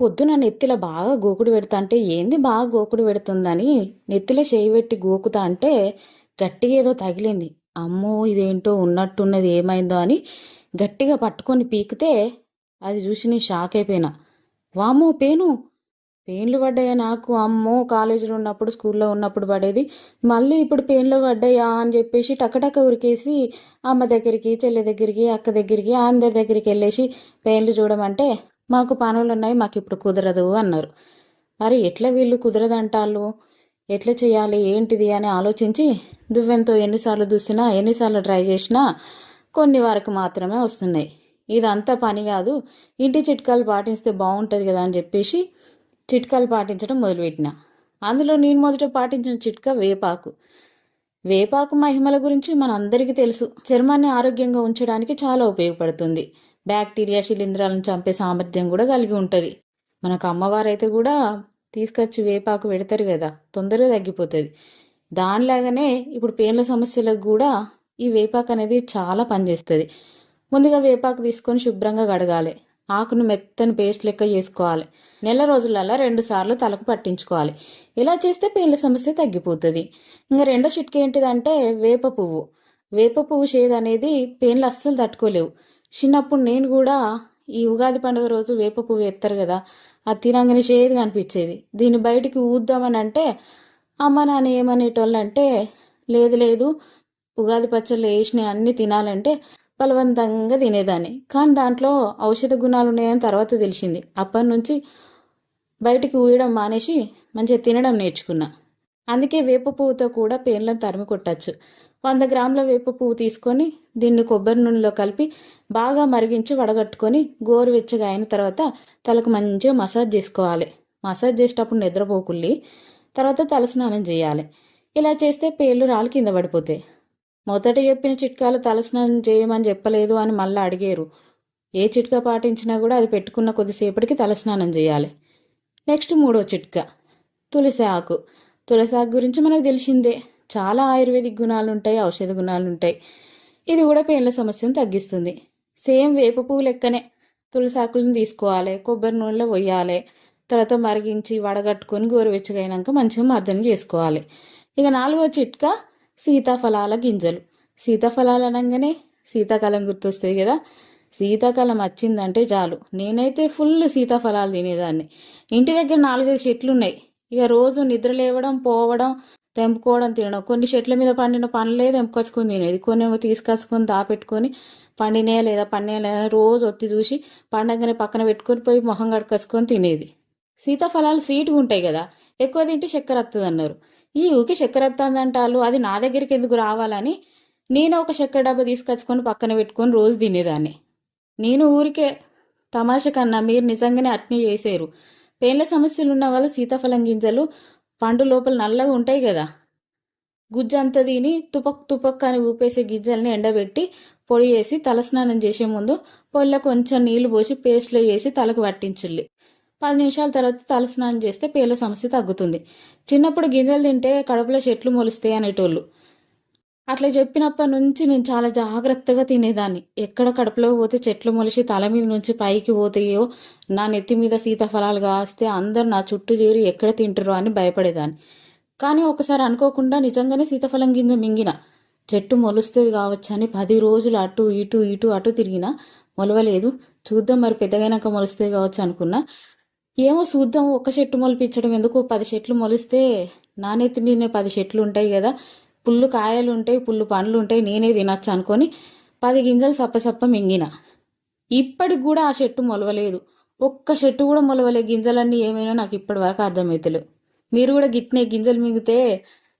పొద్దున నెత్తిలో బాగా గోకుడు పెడతా అంటే ఏంది బాగా గోకుడు పెడుతుందని నెత్తిలో చేయి పెట్టి గోకుతా అంటే గట్టిగా ఏదో తగిలింది. అమ్మో ఇదేంటో ఉన్నట్టున్నది ఏమైందో అని గట్టిగా పట్టుకొని పీకితే అది చూసి నేను షాక్ అయిపోయినా. వామ్మో పేను పెయిన్లు పడ్డాయా నాకు? అమ్మో కాలేజీలో ఉన్నప్పుడు స్కూల్లో ఉన్నప్పుడు పడేది. మళ్ళీ ఇప్పుడు పెయిన్లు పడ్డాయా? అని చెప్పేసి టకటక ఉరికేసి అమ్మ దగ్గరికి చెల్లి దగ్గరికి అక్క దగ్గరికి అందరి దగ్గరికి వెళ్ళేసి పెయిన్లు చూడమంటే మాకు పనులు ఉన్నాయి మాకు ఇప్పుడు కుదరదు అన్నారు. మరి ఎట్లా వీళ్ళు కుదరదంటాళ్ళు? ఎట్లా చేయాలి ఏంటిది అని ఆలోచించి దువ్వెంతో ఎన్నిసార్లు దూసినా ఎన్నిసార్లు ట్రై చేసినా కొన్ని వరకు మాత్రమే వస్తున్నాయి. ఇదంతా పని కాదు ఇంటి చిట్కాలు పాటిస్తే బాగుంటుంది కదా అని చెప్పేసి చిట్కాలు పాటించడం మొదలుపెట్టిన. అందులో నేను మొదట పాటించిన చిట్కా వేపాకు. వేపాకు మహిమల గురించి మనందరికీ తెలుసు. చర్మాన్ని ఆరోగ్యంగా ఉంచడానికి చాలా ఉపయోగపడుతుంది. బ్యాక్టీరియా శిలీంధ్రాలను చంపే సామర్థ్యం కూడా కలిగి ఉంటుంది. మనకు అమ్మవారైతే కూడా తీసుకొచ్చి వేపాకు పెడతారు కదా తొందరగా తగ్గిపోతుంది. దానిలాగానే ఇప్పుడు పేర్ల సమస్యలకు కూడా ఈ వేపాకు అనేది చాలా పనిచేస్తుంది. ముందుగా వేపాకు తీసుకొని శుభ్రంగా కడగాలి. ఆకును మెత్తని పేస్ట్ లెక్క చేసుకోవాలి. నెల రోజులలో రెండు సార్లు తలకు పట్టించుకోవాలి. ఇలా చేస్తే పేర్ల సమస్య తగ్గిపోతుంది. ఇంకా రెండో చిట్క ఏంటిదంటే వేప పువ్వు. వేప పువ్వు షేద్ అనేది పేన్లు అస్సలు తట్టుకోలేవు. చిన్నప్పుడు నేను కూడా ఈ ఉగాది పండుగ రోజు వేప పువ్వు ఎత్తారు కదా అది తినంగానే షేడ్గా అనిపించేది. దీన్ని బయటికి ఊద్దామని అంటే అమ్మ నాన్న ఏమనేటోళ్ళు అంటే లేదు లేదు ఉగాది పచ్చళ్ళు వేసినవి అన్నీ తినాలంటే బలవంతంగా తినేదాన్ని. కానీ దాంట్లో ఔషధ గుణాలు ఉన్నాయని తర్వాత తెలిసింది. అప్పటి నుంచి బయటికి ఊయడం మానేసి మంచిగా తినడం నేర్చుకున్నా. అందుకే వేప పువ్వుతో కూడా పేర్లను తరిమి కొట్టచ్చు. వంద గ్రాముల వేప పువ్వు తీసుకొని దీన్ని కొబ్బరి నూనెలో కలిపి బాగా మరిగించి వడగట్టుకొని గోరువెచ్చగా అయిన తర్వాత తలకు మంచిగా మసాజ్ చేసుకోవాలి. మసాజ్ చేసేటప్పుడు నిద్రపోకుల్లి తర్వాత తలస్నానం చేయాలి. ఇలా చేస్తే పేర్లు రాళ్ళు కింద పడిపోతాయి మొదట చెప్పిన చిట్కాలు తలస్నానం చేయమని చెప్పలేదు అని మళ్ళీ అడిగారు. ఏ చిట్కా పాటించినా కూడా అది పెట్టుకున్న కొద్దిసేపటికి తలస్నానం చేయాలి. నెక్స్ట్ మూడో చిట్కా తులసి ఆకు. తులసాకు గురించి మనకు తెలిసిందే. చాలా ఆయుర్వేదిక్ గుణాలు ఉంటాయి ఔషధ గుణాలు ఉంటాయి ఇది కూడా పేర్ల సమస్యను తగ్గిస్తుంది. సేమ్ వేప పువ్వు లెక్కనే తులసాకులను తీసుకోవాలి కొబ్బరి నూనెలో పోయాలి తర్వాత మరిగించి వడగట్టుకొని గోరువెచ్చగైనాక మంచిగా మర్దన చేసుకోవాలి. ఇక నాలుగో చిట్కా సీతాఫలాల గింజలు. సీతాఫలాలు అనగానే శీతాకాలం గుర్తొస్తాయి కదా. శీతాకాలం వచ్చిందంటే చాలు. నేనైతే ఫుల్ సీతాఫలాలు తినేదాన్ని. ఇంటి దగ్గర నాలుగైదు చెట్లు ఉన్నాయి ఇక రోజు నిద్ర లేవడం పోవడం తెంపుకోవడం తినడం. కొన్ని చెట్ల మీద పండిన పండ్లే తెంపుకొచ్చుకొని తినేది. కొన్ని ఏమో తీసుకొచ్చుకొని దాపెట్టుకొని పండినే లేదా పండినే లేదా రోజు ఒత్తి చూసి పండగనే పక్కన పెట్టుకొని పోయి మొహం కడుకొచ్చుకొని తినేది. సీతాఫలాలు స్వీట్గా ఉంటాయి కదా ఎక్కువ తింటే చక్కెర వస్తుంది అన్నారు. ఈ ఊకే చక్కెర వస్తుందంటారు అది నా దగ్గరికి ఎందుకు రావాలని నేను ఒక చక్కెర డబ్బా తీసుకొచ్చుకొని పక్కన పెట్టుకొని రోజు తినేదాన్ని. నేను ఊరికే తమాషా కన్నా మీరు నిజంగానే అట్నే చేసేరు. పేర్ల సమస్యలు ఉన్న వాళ్ళు సీతాఫలం గింజలు పండు లోపల నల్లగా ఉంటాయి కదా. గుజ్జంతా తిని తుపక్ తుపక్ అని ఊపేసే గింజల్ని ఎండబెట్టి పొడి చేసి తలస్నానం చేసే ముందు పొడిలో కొంచెం నీళ్ళు పోసి పేస్ట్లో వేసి తలకు పట్టించుల్లి. పది నిమిషాల తర్వాత తలస్నానం చేస్తే పేర్ల సమస్య తగ్గుతుంది. చిన్నప్పుడు గింజలు తింటే కడుపులో చెట్లు మొలుస్తాయి అనేటోళ్ళు. అట్లా చెప్పినప్పటి నుంచి నేను చాలా జాగ్రత్తగా తినేదాన్ని. ఎక్కడ కడుపులో పోతే చెట్లు మొలిచి తల మీద నుంచి పైకి పోతాయో నా నెత్తి మీద సీతాఫలాలు కాస్తే అందరు నా చుట్టూ చేరి ఎక్కడ తింటారో అని భయపడేదాన్ని. కానీ ఒకసారి అనుకోకుండా నిజంగానే సీతాఫలం గింజ మింగిన చెట్టు మొలుస్తుంది కావచ్చు అని పది రోజులు అటు ఇటు ఇటు అటు తిరిగినా మొలవలేదు. చూద్దాం మరి పెద్దగైనాక మొలుస్తుంది కావచ్చు అనుకున్నా. ఏమో చూద్దాం ఒక్క చెట్టు మొలిపించడం ఎందుకు పది చెట్లు మొలిస్తే నా నెత్తి మీదనే పది చెట్లు ఉంటాయి కదా పుల్లు కాయలు ఉంటాయి పుల్లు పండ్లు ఉంటాయి నేనే తినచ్చు అనుకొని పది గింజలు సప్పసప్ప మింగిన. ఇప్పటికి కూడా ఆ చెట్టు మొలవలేదు. ఒక్క చెట్టు కూడా మొలవలే గింజలన్నీ ఏమైనా నాకు ఇప్పటి వరకు అర్థమవుతలేవు మీరు కూడా గిట్నే గింజలు మింగితే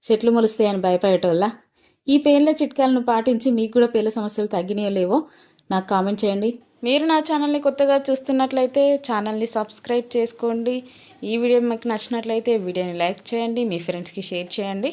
చెట్లు మొలుస్తాయని భయపడేటోళ్ళ? ఈ పేర్ల చిట్కాలను పాటించి మీకు కూడా పేర్ల సమస్యలు తగ్గినాయో లేవో నాకు కామెంట్ చేయండి. మీరు నా ఛానల్ని కొత్తగా చూస్తున్నట్లయితే ఛానల్ని సబ్స్క్రైబ్ చేసుకోండి. ఈ వీడియో మీకు నచ్చినట్లయితే వీడియోని లైక్ చేయండి మీ ఫ్రెండ్స్కి షేర్ చేయండి.